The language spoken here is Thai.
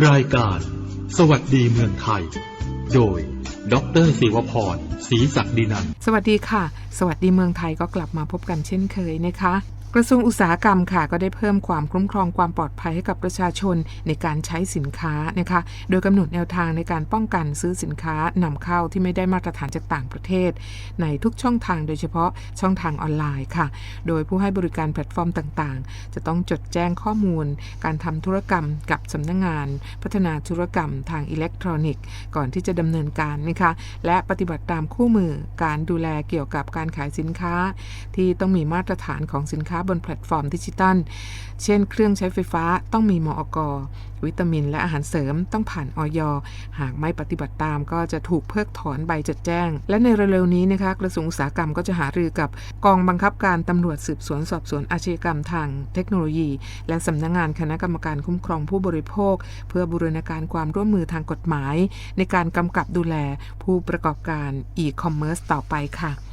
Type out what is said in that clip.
รายการ สวัสดีเมืองไทย โดย ดรศิวพรศรีศักดินัน สวัสดีค่ะ สวัสดีเมืองไทยก็กลับมาพบกันเช่นเคยนะคะ กระทรวงอุตสาหกรรมค่ะก็ได้เพิ่มความคุ้มครองความปลอดภัยให้กับประชาชนในการใช้สินค้านะคะ โดยกำหนดแนวทางในการป้องกันซื้อสินค้านำเข้าที่ไม่ได้มาตรฐานจากต่างประเทศ ในทุกช่องทางโดยเฉพาะช่องทางออนไลน์ค่ะ โดยผู้ให้บริการแพลตฟอร์มต่างๆ จะต้องจดแจ้งข้อมูล การทำธุรกรรมกับสำนักงงาน พัฒนาธุรกรรมทางอิเล็กทรอนิกส์ ก่อนที่จะดำเนินการนะคะ และปฏิบัติตามคู่มือการดูแลเกี่ยวกับการขายสินค้า ที่ต้องมีมาตรฐานของสินค้าบนแพลตฟอร์มดิจิตัล เช่นเครื่องใช้ไฟฟ้าต้องมีมอกวิตามินและอาหารเสริมต้องผ่านออยหากไม่ปฏิบัติตามก็จะถูกเพิกถอนใบจดแจ้ง และในเร็วๆนี้นะคะกระทรวงอุตสาหกรรมก็จะหารือกับกองบังคับการตำรวจสืบสวนสอบสวนอาชญากรรมทางเทคโนโลยี และสำนักงงานคณะกรรมการคุ้มครองผู้บริโภค เพื่อบูรณาการความร่วมมือทางกฎหมาย ในการกำกับดูแลผู้ประกอบการอีคอมเมิร์ซต่อไปค่ะ